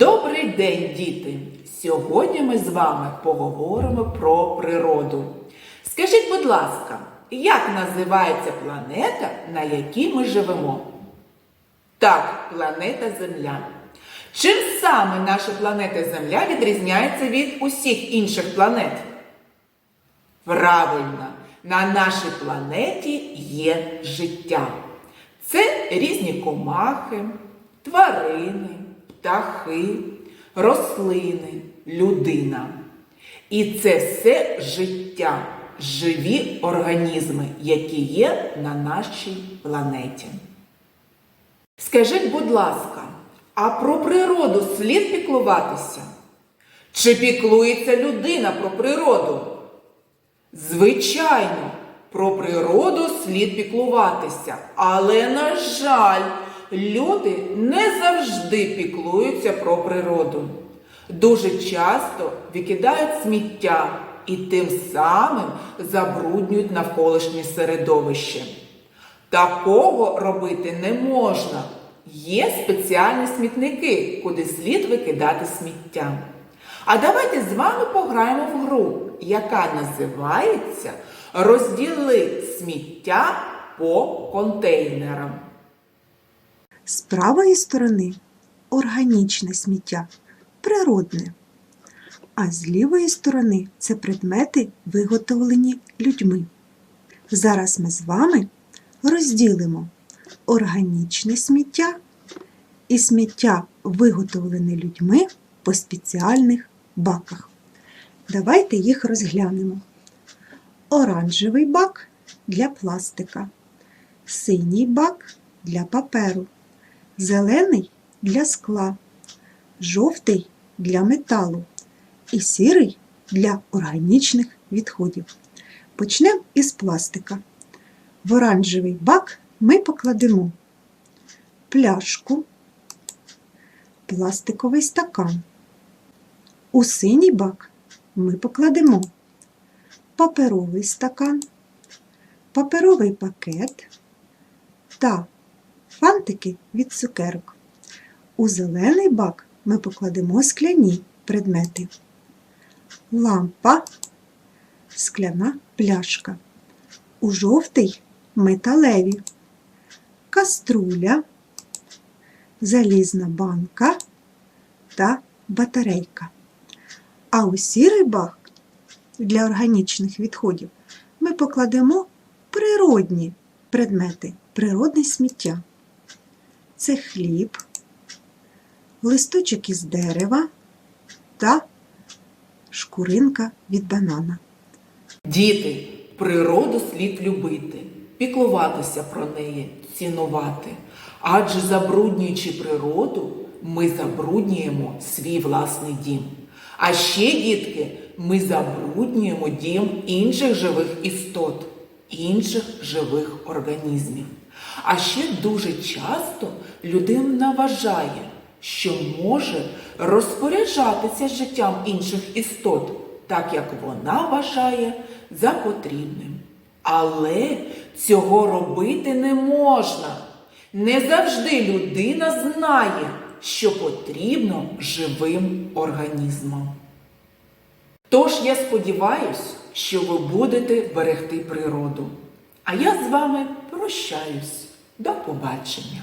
Добрий день, діти! Сьогодні ми з вами поговоримо про природу. Скажіть, будь ласка, як називається планета, на якій ми живемо? Так, планета Земля. Чим саме наша планета Земля відрізняється від усіх інших планет? Правильно, на нашій планеті є життя. Це різні комахи, тварини, птахи, рослини, людина. І це все життя, живі організми, які є на нашій планеті. Скажіть, будь ласка, а про природу слід піклуватися? Чи піклується людина про природу? Звичайно, про природу слід піклуватися, але, на жаль, люди не завжди піклуються про природу. Дуже часто викидають сміття і тим самим забруднюють навколишнє середовище. Такого робити не можна. Є спеціальні смітники, куди слід викидати сміття. А давайте з вами пограємо в гру, яка називається Розділи сміття по контейнерам. З правої сторони органічне сміття, природне. А з лівої сторони це предмети, виготовлені людьми. Зараз ми з вами розділимо органічне сміття і сміття, виготовлене людьми по спеціальних баках. Давайте їх розглянемо. Оранжевий бак для пластика, синій бак для паперу, зелений для скла, жовтий для металу і сірий для органічних відходів. Почнемо із пластика. В оранжевий бак ми покладемо пляшку, пластиковий стакан. У синій бак ми покладемо паперовий стакан, паперовий пакет та фантики від цукерок. У зелений бак ми покладемо скляні предмети. Лампа, скляна пляшка. У жовтий металеві, каструля, залізна банка та батарейка. А у сірий бак для органічних відходів ми покладемо природні предмети, природне сміття. Це хліб, листочок із дерева та шкуринка від банана. Діти, природу слід любити, піклуватися про неї, цінувати. Адже забруднюючи природу, ми забруднюємо свій власний дім. А ще, дітки, ми забруднюємо дім інших живих істот, інших живих організмів. А ще дуже часто людина вважає, що може розпоряджатися життям інших істот, так як вона вважає за потрібним. Але цього робити не можна. Не завжди людина знає, що потрібно живим організмам. Тож я сподіваюся, що ви будете берегти природу. А я з вами прощаюсь. До побачення!